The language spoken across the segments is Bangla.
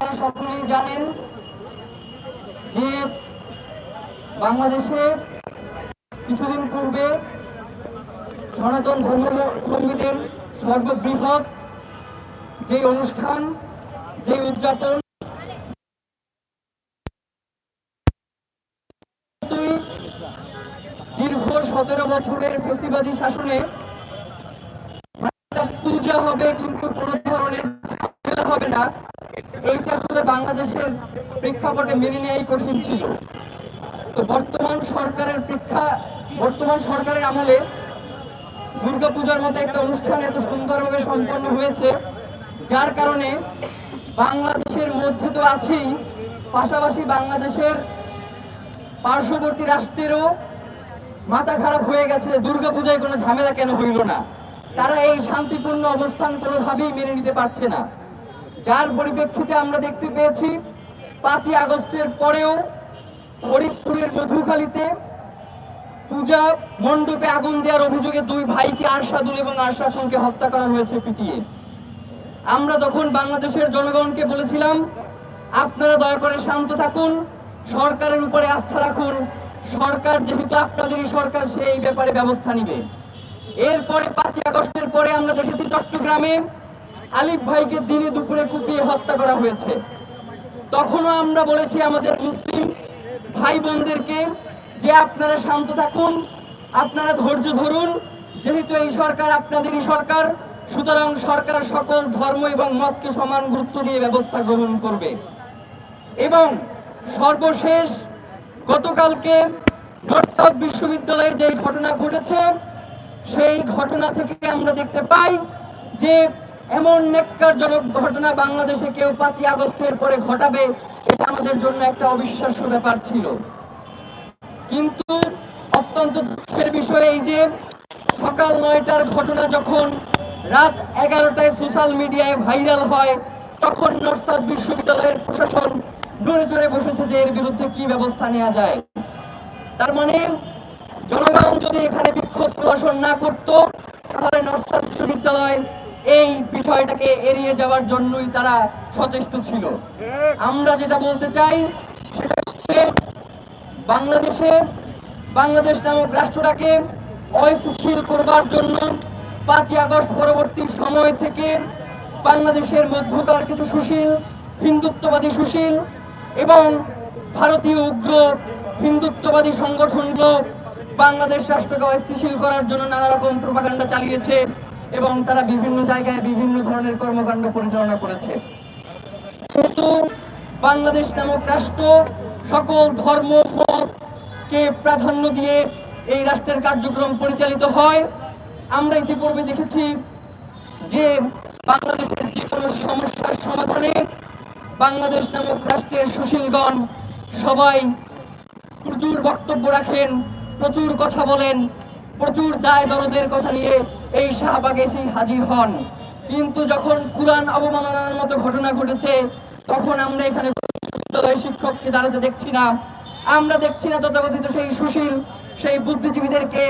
আপনারা সকলেই জানেন যে বাংলাদেশে কিছুদিন পূর্বে সনাতন ধর্মাবলম্বীদের সর্ববৃহৎ যে অনুষ্ঠান যে উদযাপন দীর্ঘ সতেরো বছরের ফেসিবাদী শাসনে পূজা হবে কিন্তু কোনো ধরনের হবে না। এইটা আসলে বাংলাদেশের প্রেক্ষাপটে মেনে নেওয়াই কঠিন ছিল। তো বর্তমান সরকারের প্রেক্ষা, বর্তমান সরকারের আমলে দুর্গাপূজার মতো একটা অনুষ্ঠান এত সুন্দরভাবে সম্পন্ন হয়েছে, যার কারণে বাংলাদেশের মধ্যে তো আছেই, পাশাপাশি বাংলাদেশের পার্শ্ববর্তী রাষ্ট্রেরও মাথা খারাপ হয়ে গেছে, দুর্গাপূজায় কোনো ঝামেলা কেন হইল না? তারা এই শান্তিপূর্ণ অবস্থান কোনোভাবেই মেনে নিতে পারছে না। যার পরিপ্রেক্ষিতে আমরা দেখতে পেয়েছি, পাঁচই আগস্টের পরেও ফরিদপুরের মধুখালীতে পূজা মণ্ডপে আগুন দেওয়ার অভিযোগে দুই ভাইকে আরশাদুল এবং আরশাদুলকে হত্যা করা হয়েছে পিটিয়ে। আমরা তখন বাংলাদেশের জনগণকে বলেছিলাম, আপনারা দয়া করে শান্ত থাকুন, সরকারের উপরে আস্থা রাখুন, সরকার যেহেতু আপনাদেরই সরকার, সে এই ব্যাপারে ব্যবস্থা নিবে। এরপরে পাঁচই আগস্টের পরে আমরা দেখেছি চট্টগ্রামে আলিফ ভাইকে দিনে দুপুরে কুপিয়ে হত্যা করা হয়েছে। তখনও আমরা বলেছি আমাদের মুসলিম ভাই বোনদেরকে যে আপনারা শান্ত থাকুন, আপনারা ধৈর্য ধরুন, যেহেতু এই সরকার আপনাদেরই সরকার, সুতরাং সরকার সকল ধর্ম এবং মতকে সমান গুরুত্ব দিয়ে ব্যবস্থা গ্রহণ করবে। এবং সর্বশেষ গতকালকে নর্থ বিশ্ববিদ্যালয়ে যে ঘটনা ঘটেছে, সেই ঘটনা থেকে আমরা দেখতে পাই যে এমন নেককারজনক ঘটনা বাংলাদেশে কেউ পাঁচই আগস্টের পরে ঘটাবে, এটা আমাদের জন্য একটা অবিশ্বাস্য ব্যাপার ছিল। কিন্তু অত্যন্ত দুঃখের বিষয় এই যে, সকাল নয়টার ঘটনা যখন রাত এগারোটায় সোশ্যাল মিডিয়ায় ভাইরাল হয়, তখন নর্সাদ বিশ্ববিদ্যালয়ের প্রশাসন নড়ে চড়ে বসেছে যে এর বিরুদ্ধে কি ব্যবস্থা নেওয়া যায়। তার মানে জনগণ যদি এখানে বিক্ষোভ প্রদর্শন না করত, তাহলে নর্সাদ বিশ্ববিদ্যালয় এই বিষয়টাকে এড়িয়ে যাওয়ার জন্যই তারা সচেষ্ট ছিল। আমরা যেটা বলতে চাই সেটা হচ্ছে, বাংলাদেশে বাংলাদেশ নামক রাষ্ট্রটাকে অস্থিতিশীল করবার জন্য পাঁচই আগস্ট পরবর্তী সময় থেকে বাংলাদেশের মধ্যকার কিছু সুশীল, হিন্দুত্ববাদী সুশীল এবং ভারতীয় উগ্র, হিন্দুত্ববাদী সংগঠনগুলো বাংলাদেশ রাষ্ট্রকে অস্থিতিশীল করার জন্য নানা রকম প্রপাগান্ডা চালিয়েছে। এবং তারা বিভিন্ন জায়গায় বিভিন্ন ধরনের কর্মকাণ্ড পরিচালনা করেছে। যেহেতু বাংলাদেশ নামক রাষ্ট্র, সকল ধর্ম, মতকে প্রাধান্য দিয়ে এই রাষ্ট্রের কার্যক্রম পরিচালিত হয়। আমরা ইতিপূর্বে দেখেছি যে বাংলাদেশের যে কোনো সমস্যার সমাধানে বাংলাদেশ নামক রাষ্ট্রের সুশীলগণ সবাই প্রচুর বক্তব্য রাখেন, প্রচুর কথা বলেন প্রচুর দায় দরদের কথা নিয়ে এই শাহবাগে এসে হাজির হন। কিন্তু যখন কোরআন অবমাননার মতো ঘটনা ঘটেছে, তখন আমরা এখানে বিশ্ববিদ্যালয় শিক্ষককে দাঁড়াতে দেখছি না। আমরা দেখছি না তথাকথিত সেই সুশীল, সেই বুদ্ধিজীবীদেরকে,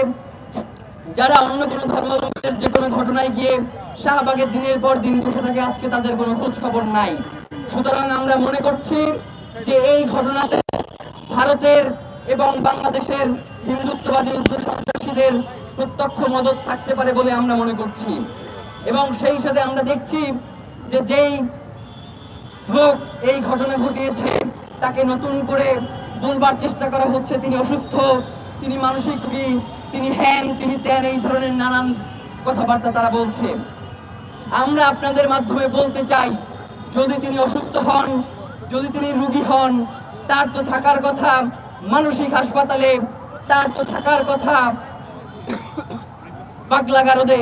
যারা অন্য কোনো ধর্মাবলম্বীদের যে কোনো ঘটনায় গিয়ে শাহবাগের দিনের পর দিন বসে থাকে, আজকে তাদের কোনো খোঁজ খবর নাই। সুতরাং আমরা মনে করছি যে এই ঘটনাতে ভারতের এবং বাংলাদেশের হিন্দুত্ববাদী উগ্র সন্ত্রাসীদের প্রত্যক্ষ মদত থাকতে পারে বলে আমরা মনে করছি। এবং সেই সাথে আমরা দেখছি যে যেই লোক এই ঘটনা ঘটিয়েছে, তাকে নতুন করে বলবার চেষ্টা করা হচ্ছে। তিনি অসুস্থ, তিনি মানসিক রোগী, তিনি হ্যান তিনি ত্যান, এই ধরনের নানান কথাবার্তা তারা বলছে। আমরা আপনাদের মাধ্যমে বলতে চাই, যদি তিনি অসুস্থ হন, যদি তিনি রুগী হন, তার তো থাকার কথা মানসিক হাসপাতালে, তার তো থাকার কথা। পাগলাগারদে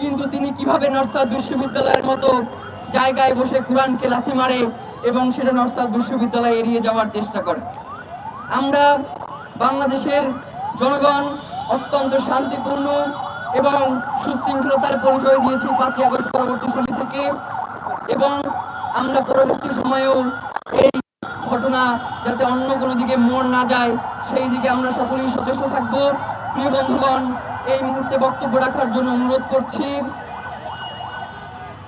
কিন্তু তিনি কীভাবে নরসাদ বিশ্ববিদ্যালয়ের মতো জায়গায় বসে কোরআনকে লাথি মারে এবং সেটা নরসাদ বিশ্ববিদ্যালয়ে এড়িয়ে যাওয়ার চেষ্টা করে? আমরা বাংলাদেশের জনগণ অত্যন্ত শান্তিপূর্ণ এবং সুশৃঙ্খলতার পরিচয় দিয়েছি পাঁচই আগস্ট পরবর্তী সময় থেকে এবং আমরা পরবর্তী সময়েও এই ঘটনা যাতে অন্য কোনো দিকে মোড় না যায়, সেই দিকে আমরা সকলেই সচেষ্ট থাকব। প্রিয় বন্ধুগণ, এই মুহূর্তে বক্তব্য রাখার জন্য অনুরোধ করছি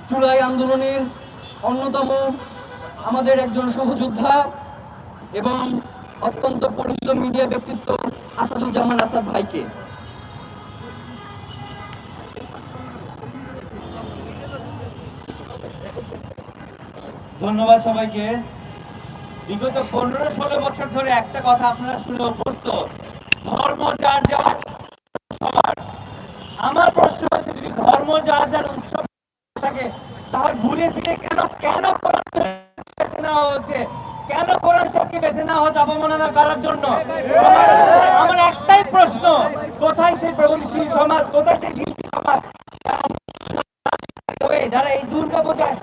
জুলাই আন্দোলনের অন্যতম আমাদের একজন সহযোদ্ধা এবং অত্যন্ত পরিচিত মিডিয়া ব্যক্তিত্ব আসাদুজ্জামান আসাদ ভাইকে। ধন্যবাদ সবাইকে। বিগত পনেরো ষোলো বছর ধরে একটা কথা আপনারা শুনে অভ্যস্ত। ধর্ম যার যার সবার আমার প্রশ্ন হচ্ছে, যদি ধর্ম যার যার উৎসব থাকে, তাহলে ঘুরে ফিরে কেন কেন কোরআন বেছে নেওয়া হচ্ছে? কেন কোরআন শরীফকে বেছে নেওয়া হচ্ছে অবমাননা করার জন্য? আমার- একটাই প্রশ্ন, কোথায় সেই প্রগতিশীল সমাজ, কোথায় সেই সমাজ? যারা এই দুর্গা পূজায়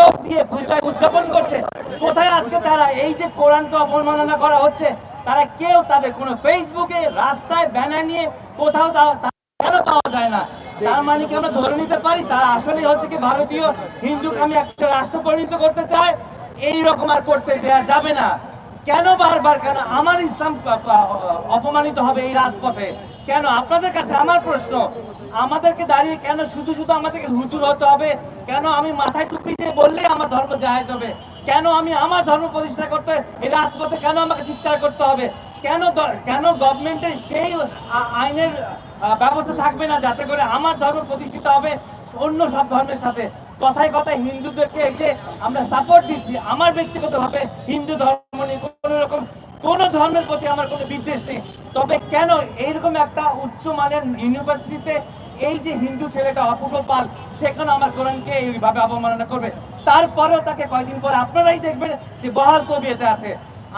তিলক দিয়ে পূজায় উদযাপন করছে। কোথায় আজকে তারা? এই যে কোরআনকে অবমাননা করা হচ্ছে, তারা কেউ তাদের কোনো ফেসবুকে রাস্তায় ব্যানার নিয়ে কোথাও কেন পাওয়া যায় না? তার মানে কি আমরা ধরে নিতে পারি? তারা আসলে হচ্ছে কি ভারতীয় হিন্দুকে আমি একটা রাষ্ট্র পরিণত করতে চায়? এই রকম আর করতে দেওয়া যাবে না। কেন বারবার? কেন আমার ইসলাম অপমানিত হবে এই রাজপথে? কেন? আপনাদের কাছে আমার প্রশ্ন। আমাদেরকে দাঁড়িয়ে কেন শুধু শুধু আমাদেরকে হুজুর হতে হবে? কেন আমি মাথায় টুপি দিয়ে বললে আমার ধর্ম জায়েজ হবে? কেন আমি আমার ধর্ম প্রতিষ্ঠা করতে এই রাজপথে কেন আমাকে চিৎকার করতে হবে? কেন কেন গভর্নমেন্টের সেই আইনের ব্যবস্থা থাকবে না যাতে করে আমার ধর্ম প্রতিষ্ঠিত হবে অন্য সব ধর্মের সাথে? কথায় কথায় হিন্দুদেরকে এই যে আমরা সাপোর্ট দিচ্ছি, আমার ব্যক্তিগতভাবে হিন্দু ধর্ম নিয়ে কোনো রকম কোনো ধর্মের প্রতি আমার কোনো বিদ্বেষ নেই। তবে কেন এইরকম একটা উচ্চ মানের ইউনিভার্সিটিতে এই যে হিন্দু ছেলেটা অপূর্ব পাল, সেখানে আমার কোরআনকে এইভাবে অবমাননা করবে? তারপরেও তাকে কয়েকদিন পরে আপনারাই দেখবেন সে বহাল তবিয়েতে আছে।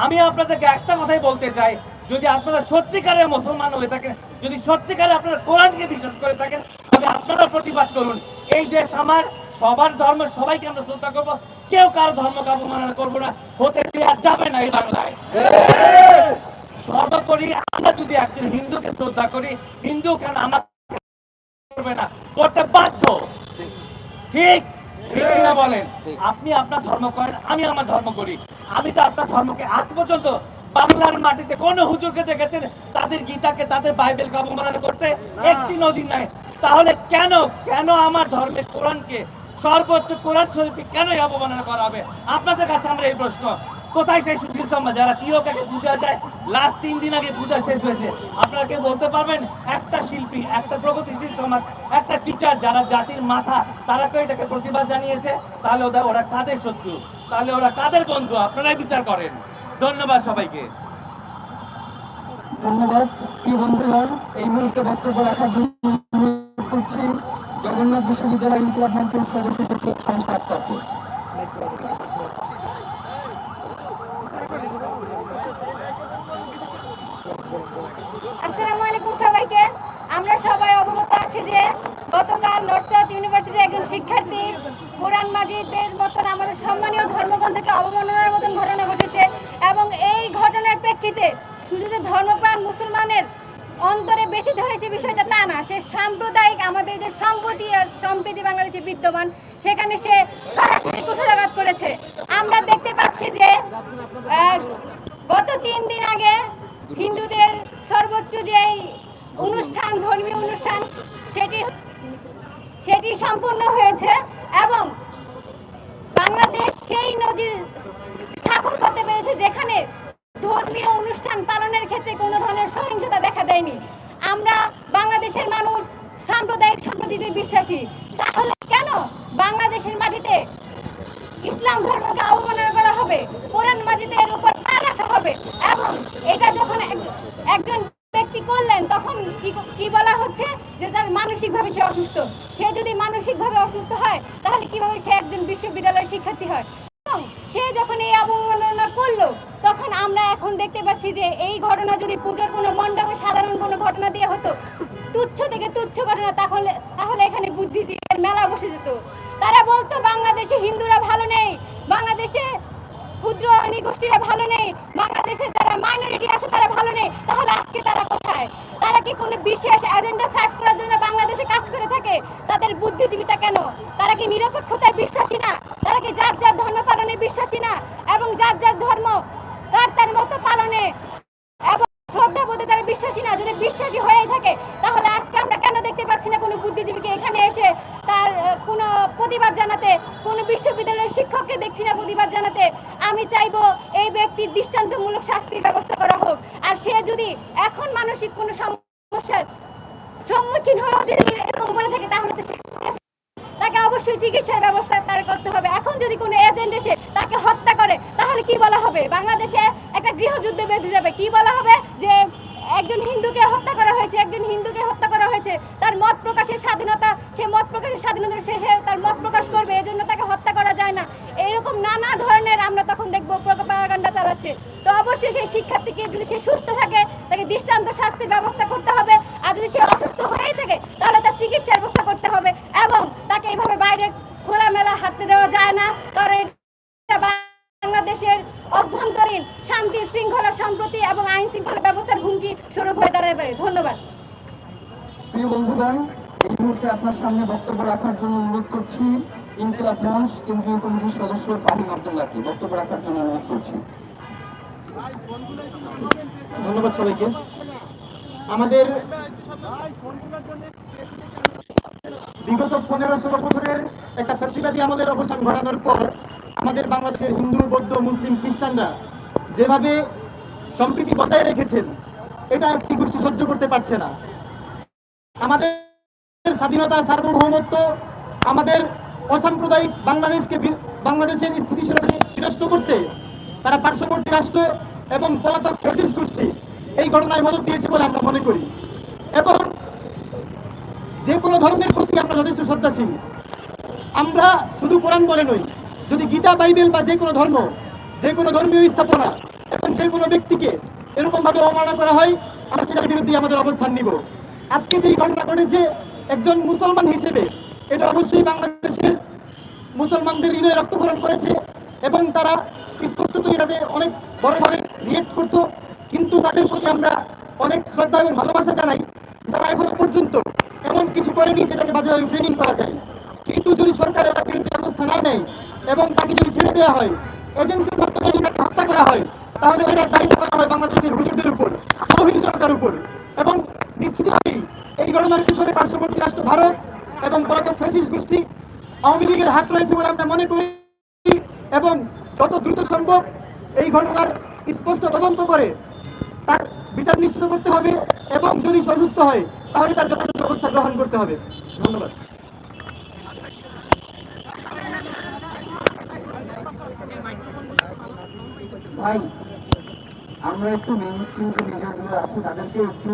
আমি আপনাদেরকে একটা কথাই বলতে চাই, যদি আপনারা সত্যিকারের মুসলমান হয়ে থাকেন, যদি সত্যিকারে আপনারা কোরআনকে বিশ্বাস করে থাকেন, তবে আপনারা প্রতিবাদ করুন। এই দেশ আমার, সবার ধর্ম, সবাইকে আমরা শ্রদ্ধা করব। কেউ কারও ধর্মকে অবমাননা করব না। হতে দেওয়া যাবে না এই বাংলায়। সর্বোপরি আমরা যদি একজন হিন্দুকে শ্রদ্ধা করি হিন্দু কেন আমাকে করবে না? করতে বাধ্য। ঠিক? কিনা বলেন? আপনি আপনার ধর্ম করেন আমি আমার ধর্ম করি। আমি তো আপনার ধর্মকে আজ পর্যন্ত বাংলার মাটিতে কোন হুজুরকে দেখেছেন? তাদের গীতাকে তাদের বাইবেলকে অবমাননা করতে একটি নদী নাই। তাহলে কেন কেন আমার ধর্মের কোরআনকে সর্বোচ্চ কোরআন শরীফকে কেন এই অবমাননা করা হবে? আপনাদের কাছে আমরা এই প্রশ্ন। কোথায় সেই সুশীল সমাজ? যারা তিরকাকে পূজা যায় লাস্ট তিন দিন আগে পূজা শেষ হয়েছে। আপনারা কেউ বলতে পারবেন? একটা শিল্পী, একটা প্রগতিশীল সমাজ, একটা টিচার যারা জাতির মাথা, তারা কেউ এটাকে প্রতিবাদ জানিয়েছে। তাহলে ওদের ওরা কাদের শত্রু? তাহলে ওরা কাদের বন্ধু? আপনারাই বিচার করেন। ধন্যবাদ সবাইকে। ধন্যবাদ। প্রিয় বন্ধুগণ, এই মুহূর্তে বক্তব্য রাখার জন্য করছি। জগন্নাথ বিশ্ববিদ্যালয় ইনকিলাব সদস্য সচিব শান্ত আক্তারকে আসসালামু আলাইকুম সবাইকে। আমরা সবাই অবগত আছি যে গতকাল নর্থ সাউথ ইউনিভার্সিটির একজন শিক্ষার্থী কোরআন মাজিদের মতন আমাদের সম্মানীয় ধর্মগ্রন্থকে অবমাননার মতন ঘটনা ঘটেছে এবং এই ঘটনার প্রেক্ষিতে শুধু যে ধর্মপ্রাণ মুসলমানের অন্তরে ব্যথিত হয়েছে বিষয়টা তা না। সে সাম্প্রদায়িক আমাদের যে সম্প্রতি সম্প্রীতি বাংলাদেশে বিদ্যমান, সেখানে সে সরাসরি কুশলাঘাত করেছে আমরা দেখতে পাচ্ছি যে আহ, গত তিন দিন আগে হিন্দুদের সর্বোচ্চ যে অনুষ্ঠান ধর্মীয় অনুষ্ঠান সেটি সেটি সম্পূর্ণ হয়েছে এবং বাংলাদেশ সেই নজির স্থাপন করতে পেরেছে যেখানে ধর্মীয় অনুষ্ঠান পালনের ক্ষেত্রে কোনো ধরনের সহিংসতা দেখা দেয়নি আমরা বাংলাদেশের মানুষ সাম্প্রদায়িক সম্প্রীতিতে বিশ্বাসী। তাহলে কেন বাংলাদেশের মাটিতে ইসলাম ধর্মকে অবমাননা করা হবে? কোরআন মাজিদের উপর পা রাখা হবে। এবং এটা যখন এক- একজন ব্যক্তি করলেন, তখন কি বলা হচ্ছে? যে তার মানসিকভাবে সে অসুস্থ। সে যদি মানসিকভাবে অসুস্থ হয়, তাহলে কীভাবে সে একজন বিশ্ববিদ্যালয়ের শিক্ষার্থী হয়? এবং সে যখন এই অবমাননা করল, তখন আমরা এখন দেখতে পাচ্ছি যে এই ঘটনা যদি পুজোর কোনো মণ্ডপে সাধারণ কোনো ঘটনা দিয়ে হতো তুচ্ছ থেকে তুচ্ছ ঘটনা, তাহলে তাহলে এখানে বুদ্ধিজীবীর মেলা বসে যেত। তারা বলতো, বাংলাদেশে হিন্দুরা ভালো নেই, বাংলাদেশে ক্ষুদ্র নিগোষ্ঠীরা ভালো নেই, বাংলাদেশে যারা মাইনরিটি আছে তারা ভালো নেই, তাহলে আজকে তারা কোথায়? তারা কি কোনো বিশেষ এজেন্ডা সার্ভ করার জন্য বাংলাদেশে কাজ করে থাকে? তাদের বুদ্ধিজীবিতা কেন? তারা কি নিরপেক্ষতায় বিশ্বাসী না? তারা কি যার যার ধর্ম পালনে বিশ্বাসী না? এবং যার যার ধর্ম তার তার মতো পালনে এবং শ্রদ্ধা বোধে তারা বিশ্বাসী না, যদি বিশ্বাসী হয়ে থাকে, তাহলে আজকে আমরা কেন দেখতে পাচ্ছি না কোনো বুদ্ধিজীবীকে এখানে এসে তার কোনো প্রতিবাদ জানাতে, কোনো বিশ্ববিদ্যালয়ের শিক্ষককে দেখছি না প্রতিবাদ জানাতে? আমি চাইব এই ব্যক্তির দৃষ্টান্তমূলক শাস্তির ব্যবস্থা করা হোক। আর সে যদি এখন মানসিক কোনো সমস্যার সম্মুখীন হয়েও যদি এরকম করে থাকে, তাহলে তো তাকে অবশ্যই চিকিৎসার ব্যবস্থা তার করতে হবে। এখন যদি কোনো এজেন্ট এসে তাকে হত্যা করে, তাহলে কি বলা হবে? বাংলাদেশে একটা গৃহযুদ্ধ বেঁধে যাবে। কি বলা হবে? যে একজন হিন্দুকে হত্যা করা হয়েছে, একজন হিন্দুকে হত্যা করা হয়েছে, তার মত প্রকাশের স্বাধীনতা, সে মত প্রকাশের স্বাধীনতা শেষে তার মত প্রকাশ করবে এই জন্য তাকে হত্যা করা যায় না। এইরকম নানা ধরনের আমরা তখন দেখব প্রোপাগান্ডা চালাচ্ছে। তো অবশ্যই সেই শিক্ষার্থীকে যদি সে সুস্থ থাকে, তাকে দৃষ্টান্ত শাস্তির ব্যবস্থা করতে হবে। আর যদি সে অসুস্থ হয়েই থাকে, তাহলে তার চিকিৎসার ব্যবস্থা করতে হবে এবং তাকে এইভাবে বাইরে খোলামেলা হাঁটতে দেওয়া যায় না কারণ এটা বাংলাদেশের অভ্যন্তরীণ শান্তি শৃঙ্খলা সম্প্রতি এবং আইন শৃঙ্খলা ব্যবস্থার হুমকি স্বরূপ হয়ে দাঁড়াতে পারে ধন্যবাদ প্রিয় বন্ধুগণ এই মুহূর্তে আপনার সামনে বক্তব্য রাখার জন্য অনুরোধ করছি। ইনকিলাব মঞ্চ কেন্দ্রীয় কমিটির সদস্য ফাহিম আব্দুল্লাহকে বক্তব্য রাখার জন্য অনুরোধ করছি। ধন্যবাদ সবাইকে। আমাদের বিগত পনেরো ষোলো বছরের একটা ফেস্টিভ্যালি আমাদের অবসান ঘটানোর পর আমাদের বাংলাদেশের হিন্দু, বৌদ্ধ, মুসলিম, খ্রিস্টানরা যেভাবে সম্প্রীতি বজায় রেখেছেন, এটা একটি গোষ্ঠী সহ্য করতে পারছে না। আমাদের স্বাধীনতা, সার্বভৌমত্ব আমাদের অসাম্প্রদায়িক বাংলাদেশকে বাংলাদেশের স্থিতিশীলতাকে বিনষ্ট করতে, তারা পার্শ্ববর্তী রাষ্ট্র এবং পলাতক ফ্যাসিস্ট গোষ্ঠী এই ঘটনায় মদত দিয়েছে বলে আমরা মনে করি। এবং যে কোনো ধর্মের প্রতি আমরা যথেষ্ট শ্রদ্ধাশীল। আমরা শুধু কোরআন বলে নই, যদি গীতা, বাইবেল বা যে কোনো ধর্ম, যে কোনো ধর্মীয় স্থাপনা এবং যে কোনো ব্যক্তিকে এরকমভাবে অবমাননা করা হয়, আমরা সেটার বিরুদ্ধে আমাদের অবস্থান নিব। আজকে যেই ঘটনা ঘটেছে একজন মুসলমান হিসেবে এটা অবশ্যই বাংলাদেশের মুসলমানদের হৃদয়ে রক্তক্ষরণ করেছে এবং তারা স্পষ্টত এটাতে অনেক বড়ভাবে রিয়েক্ট করতো। কিন্তু তাদের প্রতি আমরা অনেক শ্রদ্ধা এবং ভালোবাসা জানাই তারা এখনও পর্যন্ত এমন কিছু করেনি যেটাকে বাজেভাবে ফ্রেমিং করা যায়। কিন্তু যদি সরকার তার বিরুদ্ধে ব্যবস্থা না নেয় এবং তাকে যদি ছেড়ে দেওয়া হয় এজেন্সি মাধ্যমে যদি তাকে হত্যা করা হয়, তাহলে এটার দায়িত্ব করা হয় বাংলাদেশের হুজুরদের উপর তহিদ সরকার উপর। এবং নিশ্চিতভাবেই এই ঘটনার পিছনে পার্শ্ববর্তী রাষ্ট্র ভারত এবং পলাতক ফ্যাসিস্ট গোষ্ঠী আওয়ামী লীগের হাত রয়েছে বলে আমরা মনে করি এবং যত দ্রুত সম্ভব এই ঘটনার স্পষ্ট তদন্ত করে তার বিচার নিশ্চিত করতে হবে এবং যদি অসুস্থ হয়, তাহলে তার যথাযথ ব্যবস্থা গ্রহণ করতে হবে। ধন্যবাদ। ভাই আমরা একটু মেইন স্ট্রিম যে মিডিয়াগুলো আছে তাদেরকে একটু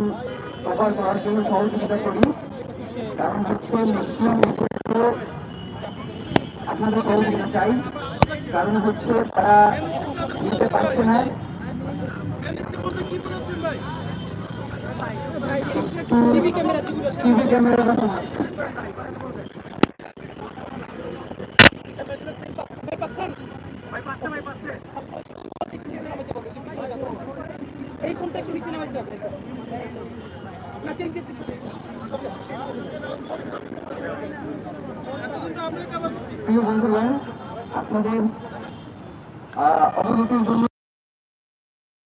কভার করার জন্য সহযোগিতা করি। কারণ হচ্ছে ম্যাক্সিমাম আপনাদের সহযোগিতা চাই কারণ হচ্ছে তারা নিতে পারছে না। টিভি ক্যামেরা টিভি ক্যামেরা এই ফোনটা একটু নিচে নামাইতে হবে না চেঞ্জ কিছু প্রিয় বন্ধুগণ আপনাদের অবনতির জন্য